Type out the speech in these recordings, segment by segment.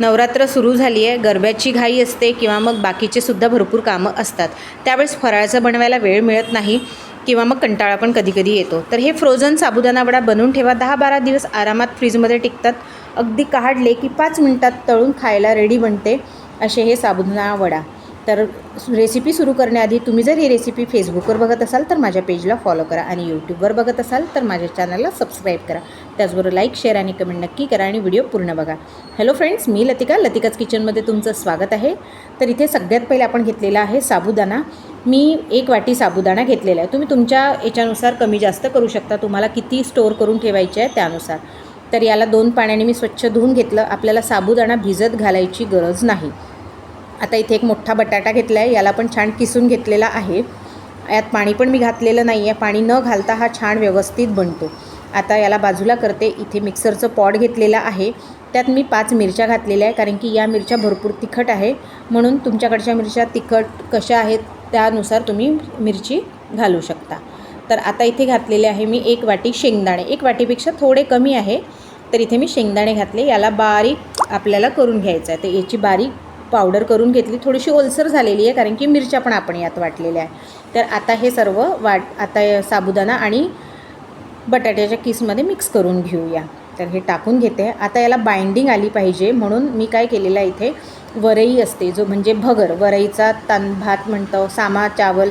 नवरात्र सुरू झाली आहे. गरब्याची घाई असते किंवा मग बाकीचे सुद्धा भरपूर कामं असतात. त्यावेळेस फराळाचं बनवायला वेळ मिळत नाही किंवा मग कंटाळा पण कधी कधी येतो. तर हे फ्रोझन साबुदाणा वडा बनवून ठेवा. दहा बारा दिवस आरामात फ्रीजमध्ये टिकतात. अगदी काढले की पाच मिनटात तळून खायला रेडी बनते असे हे साबुदाणा वडा. तर रेसिपी सुरू करण्याआधी तुम्ही जर ही रेसिपी फेसबुकवर बघत असाल तर माझ्या पेजला फॉलो करा आणि यूट्यूबवर बघत असाल तर माझ्या चॅनलला सबस्क्राईब करा. त्याचबरोबर लाईक शेअर आणि कमेंट नक्की करा आणि व्हिडिओ पूर्ण बघा. हॅलो फ्रेंड्स मी लतिका. लतिकाच किचनमध्ये तुमचं स्वागत आहे. तर इथे सगळ्यात पहिले आपण घेतलेला आहे साबुदाणा. मी एक वाटी साबुदाणा घेतलेला आहे. तुम्ही तुमच्या याच्यानुसार कमी जास्त करू शकता. तुम्हाला किती स्टोअर करून ठेवायचे आहे त्यानुसार. तर याला दोन पाण्याने मी स्वच्छ धुवून घेतलं. आपल्याला साबुदाणा भिजत घालायची गरज नाही. आता इथे एक मोठा बटाटा घेतला आहे याला पण छान किसून घेतलेला आहे. यात पाणी पण मी घातलेलं नाही आहे पाणी न घालता हा छान व्यवस्थित बनतो. आता याला बाजूला करते इथे मिक्सरचं पॉड घेतलेलं आहे. त्यात मी पाच मिरच्या घातलेल्या आहे कारण की या मिरच्या भरपूर तिखट आहे. म्हणून तुमच्याकडच्या मिरच्या तिखट कशा आहेत त्यानुसार तुम्ही मिरची घालू शकता. तर आता इथे घातलेले आहे मी एक वाटी शेंगदाणे. एक वाटीपेक्षा थोडे कमी आहे तर इथे मी शेंगदाणे घातले. याला बारीक आपल्याला करून घ्यायचं आहे. तर याची बारीक पावडर करून घेतली. थोडीशी ओलसर झालेली आहे कारण की मिरच्या पण आपण यात वाटलेल्या आहे तर आता हे सर्व वाट आता साबुदाणा आणि बटाट्याच्या किसमध्ये मिक्स करून घेऊया. तर हे टाकून घेते. आता याला बाइंडिंग आली पाहिजे म्हणून मी काय केलेलं आहे इथे वरई असते जो म्हणजे भगर वरईचा तन भात म्हणतो सामा चावल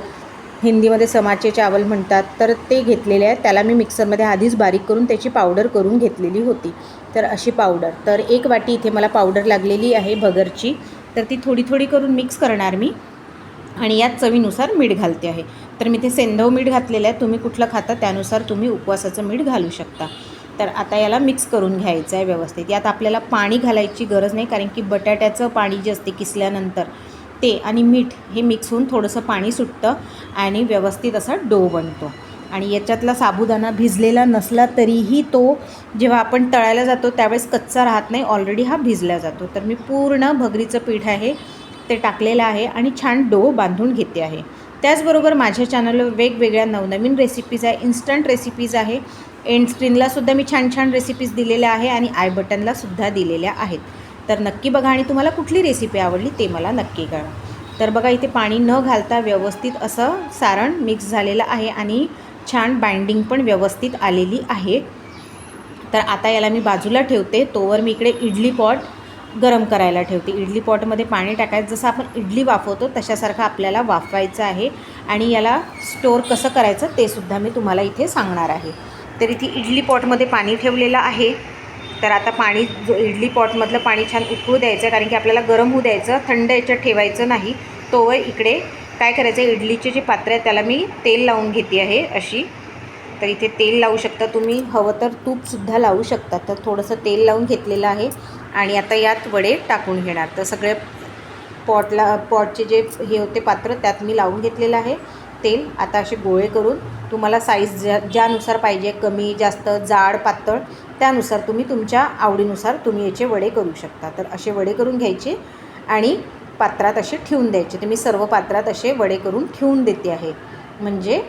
हिंदीमध्ये समाचे चावल म्हणतात तर ते घेतलेले आहे त्याला मी मिक्सरमध्ये आधीच बारीक करून त्याची पावडर करून घेतलेली होती. तर अशी पावडर. तर एक वाटी इथे मला पावडर लागलेली आहे भगरची. तर ती थोडी थोडी करून मिक्स करणार मी. आणि यात चवीनुसार मीठ घालते आहे. तर मी ते सेंधव मीठ घातलेलं आहे. तुम्ही कुठलं खाता त्यानुसार तुम्ही उपवासाचं मीठ घालू शकता. तर आता याला मिक्स करून घ्यायचं आहे व्यवस्थित. यात आपल्याला पाणी घालायची गरज नाही कारण की बटाट्याचं पाणी जे असते किसल्यानंतर ते आणि मीठ हे मिक्स होऊन थोडंसं पाणी सुटतं आणि व्यवस्थित असा डो बनतो. आणि याच्यातला साबुदाणा भिजलेला नसला तरीही तो जेव्हा आपण तळायला जातो त्यावेळेस कच्चा राहत नाही. ऑलरेडी हा भिजला जातो. तर मी पूर्ण भगरीचं पीठ आहे ते टाकलेलं आहे आणि छान डो बांधून घेते आहे. त्याचबरोबर माझ्या चॅनलवर वेगवेगळ्या नवनवीन रेसिपीज आहे इन्स्टंट रेसिपीज आहे. एंड स्क्रीनलासुद्धा मी छान छान रेसिपीज दिलेल्या आहे आणि आय बटनलासुद्धा दिलेल्या आहेत. तर नक्की बघा आणि तुम्हाला कुठली रेसिपी आवडली ते मला नक्की कळा तर बघा इथे पाणी न घालता व्यवस्थित असं सारण मिक्स झालेलं आहे आणि छान बाइंडिंग पण व्यवस्थित आलेली आहे. तर आता याला मी बाजूला ठेवते. तोवर मी इकडे इडली पॉट गरम करायला ठेवते. इडली पॉटमध्ये पाणी टाकायचं. जसं आपण इडली वाफवतो तशासारखं आपल्याला वाफवायचं आहे. आणि याला स्टोअर कसं करायचं ते सुद्धा मी तुम्हाला इथे सांगणार आहे. तर इथे इडली पॉटमध्ये पाणी ठेवलेलं आहे. तर आता पाणी जो इडली पॉटमधलं पाणी छान उकळू द्यायचं. कारण की आपल्याला गरम होऊ द्यायचं. थंड याच्यात ठेवायचं नाही. तोवर इकडे काय करायचं आहे इडलीचे जे पात्र आहे त्याला मी तेल लावून घेते आहे अशी. तर इथे तेल लावू शकता तुम्ही. हवं तर तूपसुद्धा लावू शकता. तर थोडंसं तेल लावून घेतलेलं आहे. आणि आता यात वडे टाकून घेणार. तर सगळे पॉटला पॉटचे जे हे होते पात्र त्यात मी लावून घेतलेलं आहे तेल. आता असे गोळे करून तुम्हाला साईज ज्या ज्यानुसार पाहिजे कमी जास्त जाड पातळ त्यानुसार तुम्ही तुमच्या आवडीनुसार तुम्ही याचे वडे करू शकता. तर असे वडे करून घ्यायचे. आणि पात्रात असे ठेवून द्यायचे. तर मी सर्व पात्रात असे वडे करून ठेवून देते आहे. म्हणजे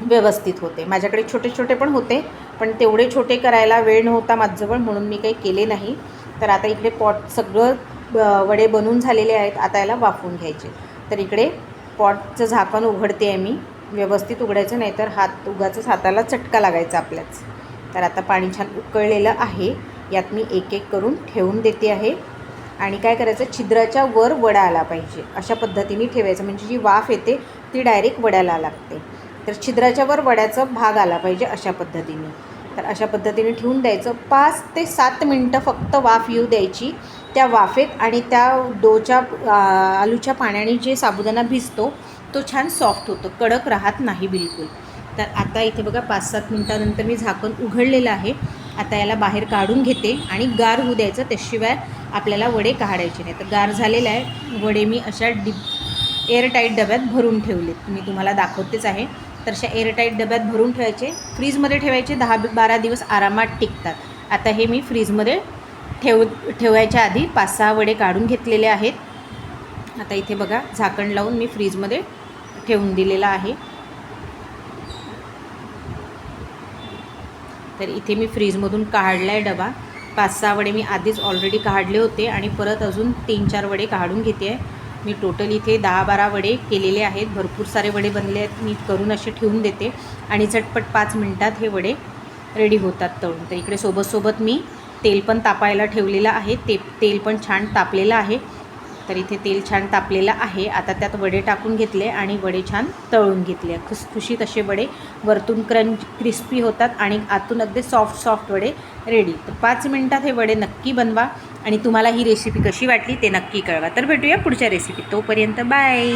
व्यवस्थित होते. माझ्याकडे छोटे छोटे पण होते पण तेवढे छोटे करायला वेळ नव्हता माझजवळ म्हणून मी काही केले नाही. तर आता इकडे पॉट सगळं ब- वडे बनवून झालेले आहेत. आता याला वाफवून घ्यायचे. तर इकडे पॉटचं झाकण उघडते आहे मी. व्यवस्थित उघडायचं नाही तर हात उगाचंच हाताला चटका लागायचा आपल्याच. तर आता पाणी छान उकळलेलं आहे. यात मी एक एक करून ठेवून देते आहे. आणि काय करायचं? छिद्राच्या वर वडा आला पाहिजे. अशा पद्धतीने ठेवायचं. म्हणजे जी वाफ येते ती डायरेक्ट वड्याला लागते. तर छिद्राच्या वर वड्याचा भाग आला पाहिजे अशा पद्धतीने. तर अशा पद्धतीने ठेवून द्यायचं. पाच ते सात मिनटं फक्त वाफ येऊ द्यायची त्या वाफेत आणि त्या डोच्या आलूच्या पाण्याने जे साबुदाणा भिजतो तो छान सॉफ्ट होतो. कडक राहत नाही बिलकुल. तर आता इथे बघा पाच सात मिनटानंतर मी झाकण उघडलेलं आहे. आता याला बाहेर काढून घेते आणि गार होऊ द्यायचं त्याशिवाय आपल्याला वडे काढायचे नाही तर गार झालेला आहे. वडे मी अशा डिप एअरटाईट डब्यात भरून ठेवलेत मी तुम्हाला दाखवतेच आहे. तर अशा एअरटाईट डब्यात भरून ठेवायचे. फ्रीजमध्ये ठेवायचे. दहा बारा दिवस आरामात टिकतात. आता हे मी फ्रीजमध्ये ठेव ठेवायच्या आधी पाच सहा वडे काढून घेतलेले आहेत. आता इथे बघा झाकण लावून मी फ्रीजमध्ये ठेवून दिलेलं आहे. तर इथे मी फ्रीजमधून काढला आहे डबा. पाच सहा वडे मी आधीच ऑलरेडी काढले होते आणि परत अजून तीन चार वडे काढून घेते आहे. मी टोटल इथे दहा बारा वडे केलेले आहेत. भरपूर सारे वडे बनले आहेत. मी करून असे ठेवून देते आणि झटपट पाच मिनटात हे वडे रेडी होतात तळून. तर इकडे सोबत सोबत मी तेल पण तापायला ठेवलेलं आहे. ते तेल पण छान तापलेलं आहे. तर इथे तेल छान तापलेलं आहे. आता त्यात वडे टाकून घेतले आणि वडे छान तळून घेतले. खुसखुशीत असे वडे वरतून क्रंच क्रिस्पी होतात आणि आतून अगदी सॉफ्ट सॉफ्ट वडे रेडी तर पाच मिनटात हे वडे नक्की बनवा आणि तुम्हाला ही रेसिपी कशी वाटली ते नक्की कळवा. तर भेटूया पुढच्या रेसिपी तोपर्यंत बाय